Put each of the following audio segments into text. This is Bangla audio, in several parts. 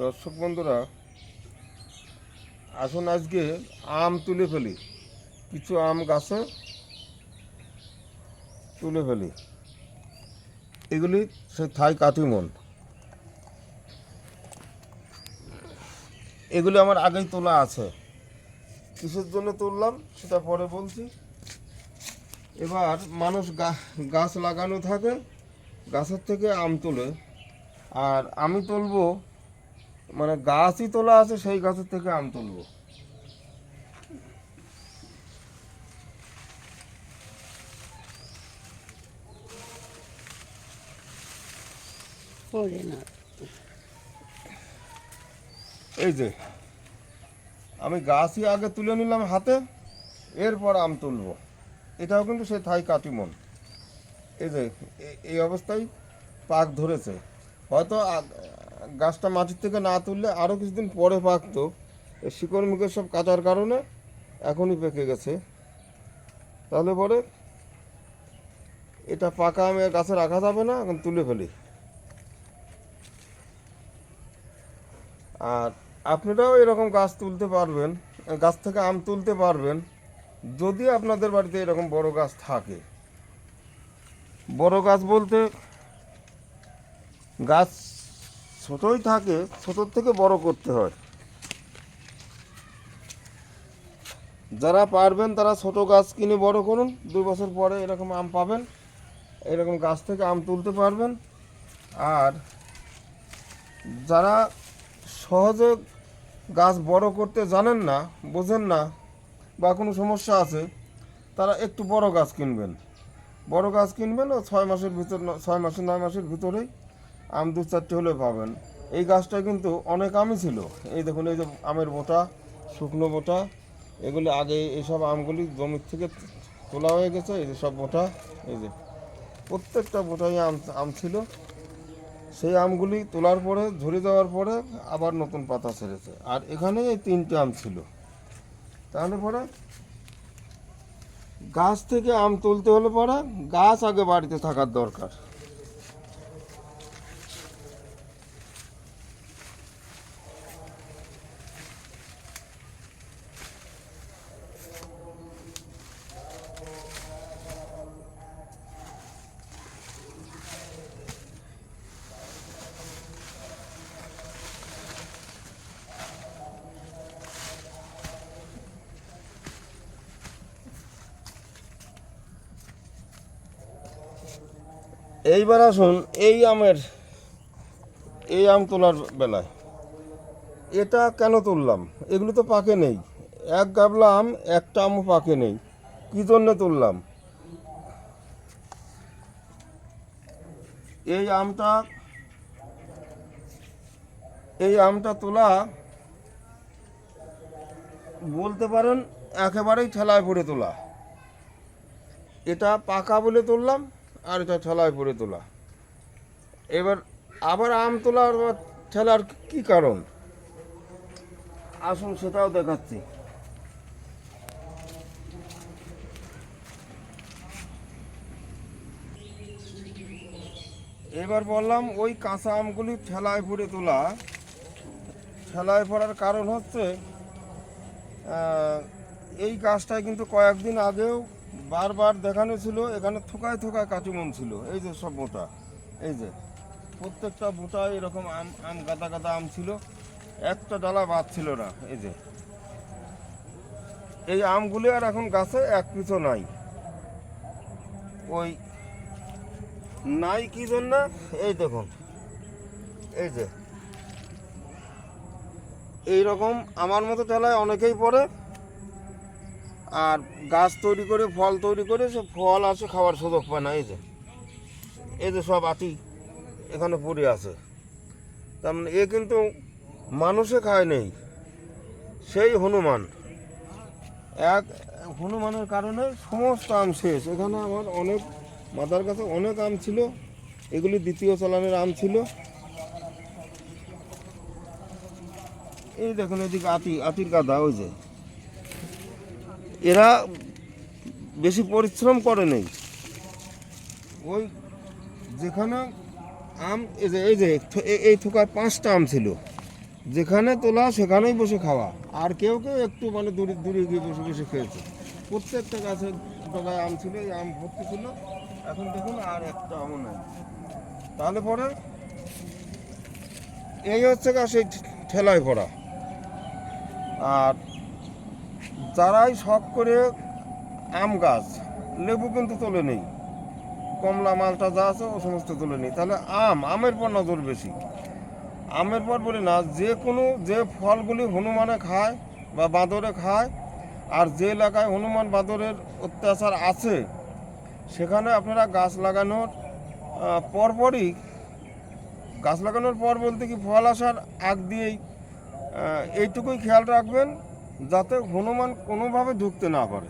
দর্শক বন্ধুরা, আসুন আজকে আম তুলে ফেলি। কিছু আম গাছে তুলে ফেলি। এগুলি সে থাই কাটিমন এগুলি আমার আগেই তোলা আছে। কিসের জন্য তুললাম সেটা পরে বলছি। এবার মানুষ গাছ লাগানো থাকে, গাছের থেকে আম তোলে। আর আমি তুলবো মানে গাছই তোলা আছে সেই গাছের থেকে আম তুলবো। এই যে আমি গাছই আগে তুলে নিলাম হাতে এরপর আম তুলবো। এটাও কিন্তু সে থাই কাটিমন এই যে এই অবস্থায় পাক ধরেছে। হয়তো গাছটা মাটির থেকে না তুললে আরও কিছুদিন পরে পাকতো। শিকড় মিকড় সব কাটার কারণে এখনই পেকে গেছে। তাহলে পরে এটা পাকা আমি গাছে রাখা যাবে না, এখন তুলে ফেলি। আর আপনারাও এরকম গাছ তুলতে পারবেন, গাছ থেকে আম তুলতে পারবেন, যদি আপনাদের বাড়িতে এরকম বড় গাছ থাকে। বড় গাছ বলতে গাছ ছোটই থাকে ছোটোর থেকে বড় করতে হয়। যারা পারবেন তারা ছোট গাছ কিনে বড় করুন। দুই বছর পরে এরকম আম পাবেন, এরকম গাছ থেকে আম তুলতে পারবেন। আর যারা সহজে গাছ বড় করতে জানেন না, বোঝেন না, বা কোনো সমস্যা আছে, তারা একটু বড় গাছ কিনবেন। বড় গাছ কিনবেন ও ছয় মাসের ভিতর ছয় মাসের নয় মাসের ভিতরেই আম দু চারটে হলে পাবেন। এই গাছটা কিন্তু অনেক আমই ছিল। এই দেখুন, এই যে আমের বোটা, শুকনো বোটা, এগুলি আগে এইসব আমগুলি জমির থেকে তোলা হয়ে গেছে, এই যে সব বোটা, এই যে প্রত্যেকটা বোটাই আম আম ছিল। সেই আমগুলি তোলার পরে, ঝরে যাওয়ার পরে আবার নতুন পাতা ছেড়েছে। আর এখানে এই তিনটে আম ছিল। তাহলে পরে গাছ থেকে আম তুলতে হলে পরে গাছ আগে বাড়িতে থাকার দরকার। এইবার আসুন এই আমের, এই আম তোলার বেলায়। এটা কেন তুললাম? এগুলো তো পাকে নেই। এক গাবলা আম, একটা আমও পাকে নেই। কী জন্য তুললাম? এই আমটা এই আমটা তোলা বলতে পারেন একেবারেই ঠেলায় ভরে তোলা। এটা পাকা বলে তুললাম আর এটা ঠেলায় পড়ে তোলা। এবার আবার আম তোলার ঠেলার কি কারণ? আসুন, সেটাও দেখাচ্ছি। এবার বললাম, ওই কাঁচা আমগুলি ঠেলায় পড়ে তোলা। ঠেলায় পড়ার কারণ হচ্ছে এই গাছটায় কিন্তু কয়েকদিন আগেও বারবার দেখানো ছিল, এখানে থোকায় থোকায় কাটিমন ছিল। এই যে সব মোটা, এই যে। প্রত্যেকটা বোটায় এরকম আম আম, গাদা গাদা আম ছিল। একটা ডালা বাদ ছিল না, এই যে। এই আমগুলি আর এখন গাছে এক পিছু নাই। ওই নাই কি জন্য? এই দেখুন। এই যে। এই রকম আমার মতো ঠেলায় অনেকেই পড়ে। আর গাছ তৈরি করে, ফল তৈরি করে, সে ফল আছে খাওয়ার সুযোগ পায় না, এই যে। এই যে সব আতি এখানে পড়ে আছে। তার মানে এ কিন্তু মানুষে খায় নেই, সেই হনুমান। এক হনুমানের কারণে সমস্ত আম শেষ। এখানে আমার অনেক মাথার কাছে অনেক আম ছিল, এগুলি দ্বিতীয় চালানের আম ছিল। এই দেখুন এদিকে আতি আতির গাদা, ওই যে। এরা বেশি পরিশ্রম করে নেই। ওই যেখানে আম, এই যে এই যে, এই থোকায় পাঁচটা আম ছিল, যেখানে তোলা সেখানেই বসে খাওয়া। আর কেউ কেউ একটু মানে দূরে দূরে গিয়ে বসে বসে খেয়েছে। প্রত্যেকটা গাছের ডগায় আম ছিল, এই আম ভর্তি ছিল। এখন দেখুন আর একটা আমও নেই। তাহলে পরে এই হচ্ছে গা সেই ঠেলায় পড়া আর যারাই শখ করে আম গাছ, লেবু কিন্তু তোলে নেই। কমলা মালটা যা আছে ও সমস্ত তোলে নেই। তাহলে আম, আমের পর নজর বেশি। আমের পর বলি না, যে কোনো যে ফলগুলি হনুমানে খায় বা বাঁদরে খায়, আর যে এলাকায় হনুমান বাঁদরের অত্যাচার আছে, সেখানে আপনারা গাছ লাগানোর পরপরই, গাছ লাগানোর পর বলতে কি ফল আসার আগ দিয়েই এইটুকুই খেয়াল রাখবেন। যাতে হনুমান কোনোভাবে ঢুকতে না পারে।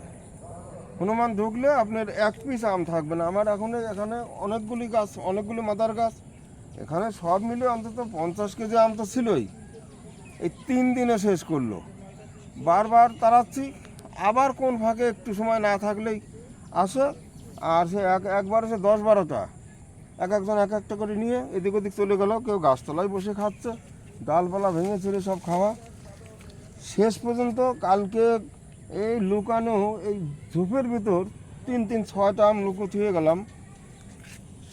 হনুমান ঢুকলে আপনার এক পিস আম থাকবে না। আমার এখন এখানে অনেকগুলি গাছ, অনেকগুলি মাদার গাছ। এখানে সব মিলে অন্তত পঞ্চাশ কেজি আম তো ছিলই। এই তিন দিনে শেষ করল। বারবার তাড়াচ্ছি, আবার কোন ফাঁকে একটু সময় না থাকলেই আসে, আর সে এক, একবার সে দশ বারোটা। এক একজন এক একটা করে নিয়ে এদিক ওদিক চলে গেল, কেউ গাছতলায় বসে খাচ্ছে, ডালপালা ভেঙে ছেড়ে সব খাওয়া। শেষ পর্যন্ত কালকে এই লুকানো, এই ঝোপের ভিতর তিন তিন, ছয়টা আম লুকো গেলাম।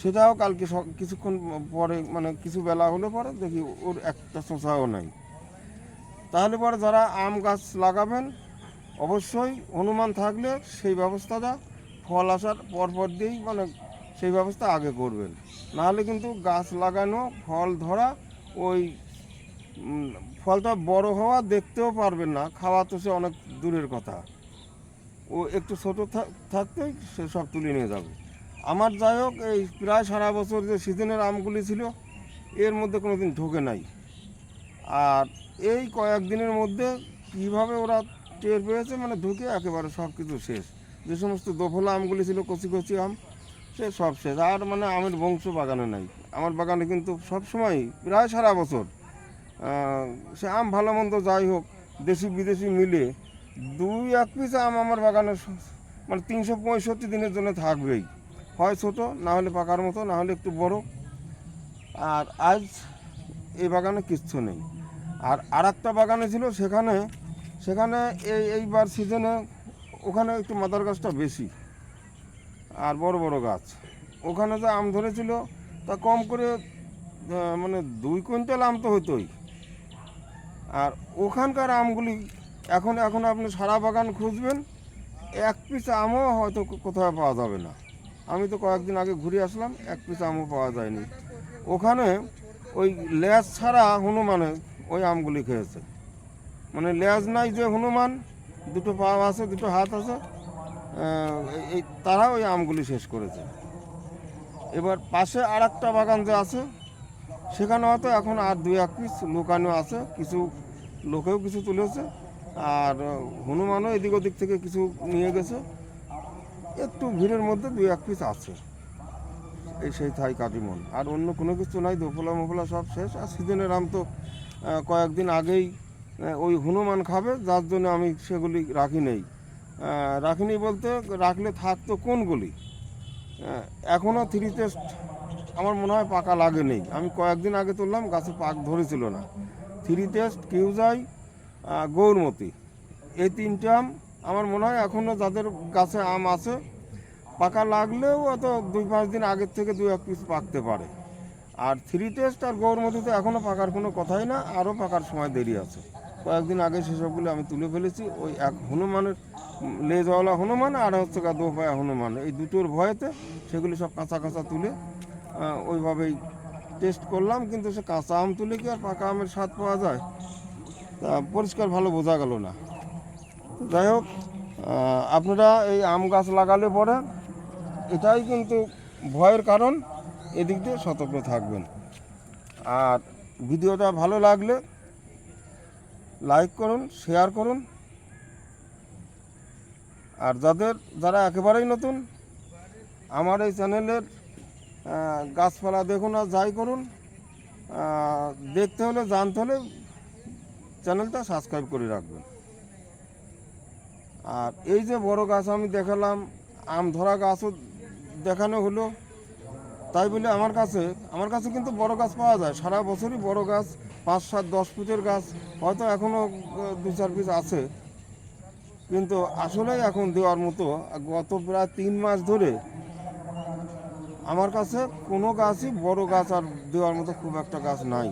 সেটাও কালকে কিছুক্ষণ পরে মানে কিছু বেলা হলে পরে দেখি ওর একটা শোষাও নাই। তাহলে পরে যারা আম গাছ লাগাবেন, অবশ্যই অনুমান থাকলে সেই ব্যবস্থাটা ফল আসার পরপর দিয়েই মানে সেই ব্যবস্থা আগে করবেন। নাহলে কিন্তু গাছ লাগানো, ফল ধরা, ওই ফলটা বড় হওয়া দেখতেও পারবেন না, খাওয়া তো সে অনেক দূরের কথা। ও একটু ছোটো থাক- থাকতেই সে সব তুলে নিয়ে যাবে। আমার যাই হোক, এই প্রায় সারা বছর যে সিজনের আমগুলি ছিল, এর মধ্যে কোনো দিন ঢোকে নাই। আর এই কয়েকদিনের মধ্যে কীভাবে ওরা টের পেয়েছে মানে ঢুকে একেবারে সব কিছু শেষ। যে সমস্ত দোফলা আমগুলি ছিল, কচি কচি আম, সে সব শেষ। আর মানে আমের বংশ বাগানে নাই। আমার বাগানে কিন্তু সবসময় প্রায় সারা বছর সে আম ভালো মন্দ যাই হোক, দেশি বিদেশি মিলে দুই এক পিস আম আমার বাগানে মানে তিনশো পঁয়ষট্টি দিনের জন্য থাকবেই। হয় ছোটো, না হলে পাকার মতো, না হলে একটু বড়। আর আজ এই বাগানে কিচ্ছু নেই। আর আর একটা বাগানে ছিল, সেখানে সেখানে এই এইবার সিজনে ওখানে একটু মাদার গাছটা বেশি। আর বড় বড় গাছ। ওখানে যে আম ধরেছিল, তা কম করে মানে দুই কুইন্টাল আম তো হতোই। আর ওখানকার আমগুলি, এখন এখন আপনি সারা বাগান খুঁজবেন, এক পিস আমও হয়তো কোথাও পাওয়া যাবে না। আমি তো কয়েকদিন আগে ঘুরে আসলাম, এক পিস আমও পাওয়া যায়নি। ওখানে ওই লেজ ছাড়া হনুমানে ওই আমগুলি খেয়েছে। মানে লেজ নাই যে হনুমান, দুটো পা আছে, দুটো হাত আছে এই- তারা ওই আমগুলি শেষ করেছে। এবার পাশে আর একটা বাগান যে আছে সেখানে হয়তো এখন আর দুই এক পিস লুকানো আছে, কিছু লোকেও কিছু তুলেছে আর হনুমানও এদিক ওদিক থেকে কিছু নিয়ে গেছে। একটু ভিড়ের মধ্যে দুই এক পিস আছে। এই সেই থাই কাটিমন আর অন্য কোনো কিছু নাই, দোফলা মোফলা সব শেষ। আর সিজনের আম তো কয়েকদিন আগেই ওই হনুমান খাবে, যার জন্য আমি সেগুলি রাখি নেই। রাখিনি বলতে, রাখলে থাকতো কোনগুলি এখনও থ্রি টেস্ট আমার মনে হয় পাকা লাগে নেই। আমি কয়েকদিন আগে তুললাম, গাছে পাক ধরেছিল না। Three test, Kiujai Gourmati. এই তিনটে আম আমার মনে হয় এখনও যাদের গাছে আম আছে, পাকা লাগলেও অত দুই পাঁচ দিন আগের থেকে দুই এক পিস পাকতে পারে। আর থ্রি টেস্ট আর গৌরমতিতে এখনও পাকার কোনো কথাই না, আরও পাকার সময় দেরি আছে। কয়েকদিন আগে সেসবগুলো আমি তুলে ফেলেছি, ওই এক হনুমানের লেজওয়ালা হনুমান আর হচ্ছে গা দোপায়া হনুমান। এই দুটোর ভয়েতে সেগুলি সব কাঁচা কাঁচা তুলে ওইভাবেই টেস্ট করলাম, কিন্তু সে কাঁচা আম তুলে কি আর পাকা আমের স্বাদ পাওয়া যায়? তা পরিষ্কার ভালো বোঝা গেল না। যাই হোক আপনারা এই আম গাছ লাগালে পরে এটাই কিন্তু ভয়ের কারণ, এদিক দিয়ে সতর্ক থাকবেন। আর ভিডিওটা ভালো লাগলে লাইক করুন শেয়ার করুন। আর যাদের, যারা একেবারেই নতুন, আমার এই চ্যানেলের গাছপালা দেখুন আর যাই করুন। দেখতে হলে, জানতে হলে চ্যানেলটা সাবস্ক্রাইব করে রাখবেন। আর এই যে বড় গাছ আমি দেখালাম, আম ধরা গাছও দেখানো হলো। তাই বলে আমার কাছে আমার কাছে কিন্তু বড় গাছ পাওয়া যায়। সারা বছরই বড় গাছ, পাঁচ সাত, দশ ফুটের গাছ, হয়তো এখনও দু চার পিস আছে। কিন্তু আসলেই এখন দেওয়ার মতো, গত প্রায় তিন মাস ধরে আমার কাছে কোনো গাছই বড় গাছ আর দেওয়ার মতো খুব একটা গাছ নাই।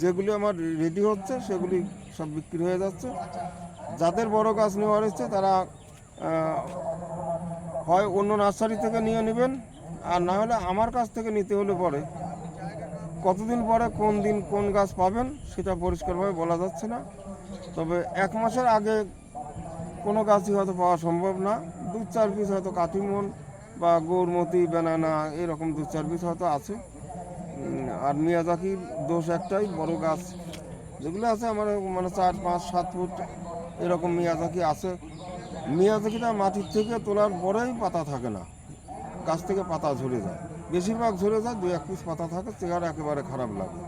যেগুলি আমার রেডি হচ্ছে, সেগুলি সব বিক্রি হয়ে যাচ্ছে। যাদের বড় গাছ নেওয়ার ইচ্ছে, তারা হয় অন্য নার্সারি থেকে নিয়ে নেবেন, আর না হলে আমার কাছ থেকে নিতে হলে পরে। কতদিন পরে কোন দিন কোন গাছ পাবেন, সেটা পরিষ্কারভাবে বলা যাচ্ছে না। তবে এক মাসের আগে কোনো গাছই হয়তো পাওয়া সম্ভব না। দু চার পিস হয়তো কাটিমন বা গৌরমতি, বেনানা, এরকম দু চার পিস হয়তো আছে। আর মিয়াজাকির দোষ একটাই, বড় গাছ যেগুলো আছে আমার মানে চার, পাঁচ, সাত ফুট এরকম মিয়াজাকি আছে। মিয়াজাকিটা মাটির থেকে তোলার পরেই পাতা থাকে না। গাছ থেকে পাতা ঝরে যায়। বেশিরভাগ ঝরে যায় দু এক পিস পাতা থাকে, চেহারা একেবারে খারাপ লাগে।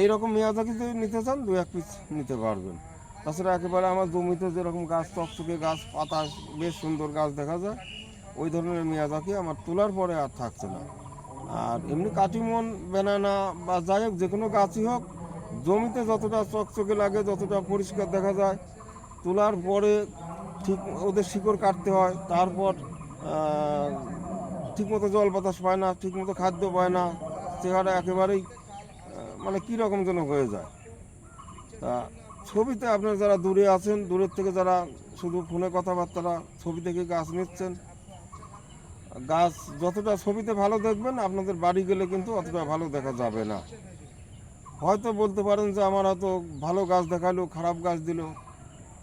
এইরকম মিয়াজাকি যদি নিতে চান দু এক পিস নিতে পারবেন। তাছাড়া একেবারে আমার জমিতে যেরকম গাছ, চকচকে গাছ, পাতা, বেশ সুন্দর গাছ দেখা যায়। ওই ধরনের মিয়াজাকি আমার তোলার পরে আর থাকছে না। আর এমনি কাটিমন, বেনানা বা যাই হোক যে কোনো গাছই হোক, জমিতে যতটা চকচকে লাগে, যতটা পরিষ্কার দেখা যায়, তোলার পরে ঠিক ওদের শিকড় কাটতে হয়, তারপর ঠিকমতো জল বাতাস পায় না, ঠিকমতো খাদ্য পায় না, চেহারা একেবারেই মানে কী রকম যেন হয়ে যায়। তা ছবিতে আপনার যারা দূরে আছেন, দূরের থেকে যারা শুধু ফোনে কথাবার্তা ছবি থেকে গাছ নিচ্ছেন গাছ যতটা ছবিতে ভালো দেখবেন, আপনাদের বাড়ি গেলে কিন্তু অতটা ভালো দেখা যাবে না। হয়তো বলতে পারেন যে, আমার হয়তো ভালো গাছ দেখাল, খারাপ গাছ দিল।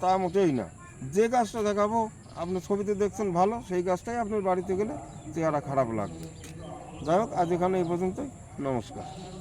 তা মোটেই না। যে গাছটা দেখাবো, আপনি ছবিতে দেখছেন ভালো, সেই গাছটাই আপনার বাড়িতে গেলে চেহারা খারাপ লাগবে। যাই হোক, আজ এখানে এই পর্যন্তই। নমস্কার।